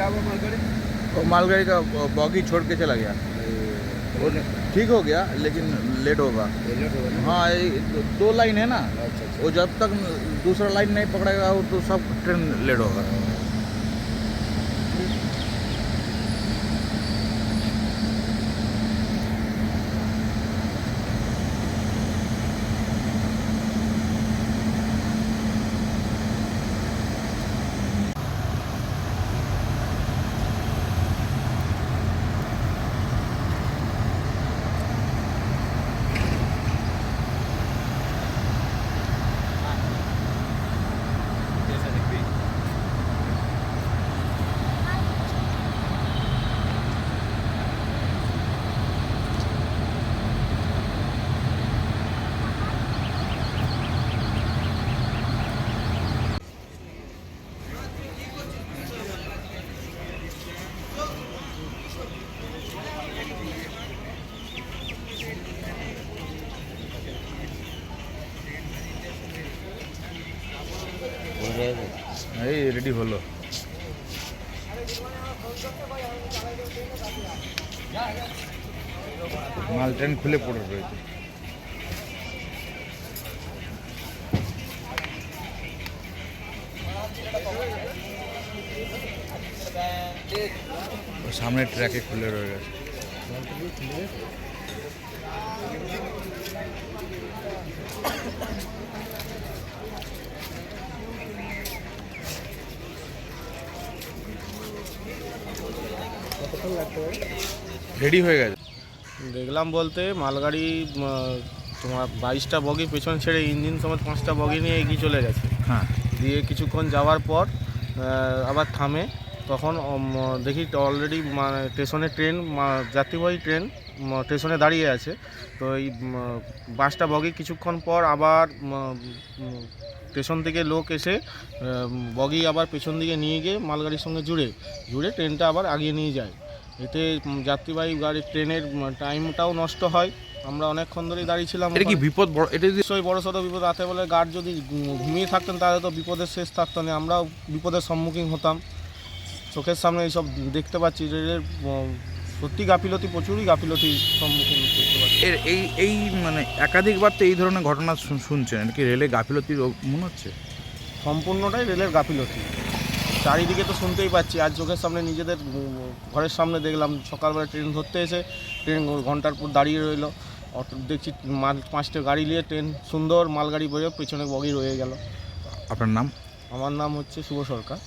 क्या हुआ मालगाड़ी? वो मालगाड़ी का बॉगी छोड़ के चला गया। ठीक हो गया लेकिन लेट होगा। हाँ दो- दो लाइन है ना। अच्छा अच्छा। वो जब तक दूसरा लाइन नहीं पकड़ेगा वो तो सब ट्रेन लेट होगा। এই রেডি হলো। মাল ট্রেন খুলে পড়ে রয়েছে। সামনে ট্র্যাকে খুলে রয়ে গেছে। রেডি হয়ে গেছে। দেখলাম বলতে মালগাড়ি তোমার বাইশটা বগি পেছন ছেড়ে ইঞ্জিন সমেত পাঁচটা বগি নিয়ে এগিয়ে চলে গেছে। হ্যাঁ। দিয়ে কিছুক্ষণ যাওয়ার পর আবার থামে। তখন দেখি অলরেডি মানে স্টেশনে ট্রেন যাত্রীবাহী ট্রেন স্টেশনে দাঁড়িয়ে আছে। তো এই বাসটা বগি কিছুক্ষণ পর আবার স্টেশন থেকে লোক এসে বগি আবার পেছন দিকে নিয়ে গিয়ে মালগাড়ির সঙ্গে জুড়ে জুড়ে ট্রেনটা আবার আগিয়ে নিয়ে যায়। এতে যাত্রীবাহী গাড়ি ট্রেনের টাইমটাও নষ্ট হয়। আমরা অনেকক্ষণ ধরেই দাঁড়িয়েছিলাম এটা কি বিপদ বড় এটা যদি নিশ্চয়ই বড় সড়ো বিপদ রাতে বলে গার্ড যদি ঘুমিয়ে থাকতেন তাহলে তো বিপদের শেষ থাকতো না। আমরাও বিপদের সম্মুখীন হতাম। চোখের সামনে এইসব দেখতে পাচ্ছি রেলের সত্যি গাফিলতি প্রচুরই গাফিলতির সম্মুখীন এর এই এই মানে একাধিকবার তো এই ধরনের ঘটনা শুন- শুনছেন। কি রেলে গাফিলতির মনে হচ্ছে? সম্পূর্ণটাই রেলের গাফিলতি। চারিদিকে তো শুনতেই পাচ্ছি। আজ চোখের সামনে নিজেদের ঘরের সামনে দেখলাম সকালবেলা ট্রেন ধরতে এসে ট্রেন ঘণ্টার পর দাঁড়িয়ে রইল। অটো দেখছি মাল পাঁচটা গাড়ি নিয়ে ট্রেন সুন্দর মালগাড়ি বয়ে পেছনে বগি রয়ে গেল। আপনার নাম? আমার নাম হচ্ছে শুভ সরকার।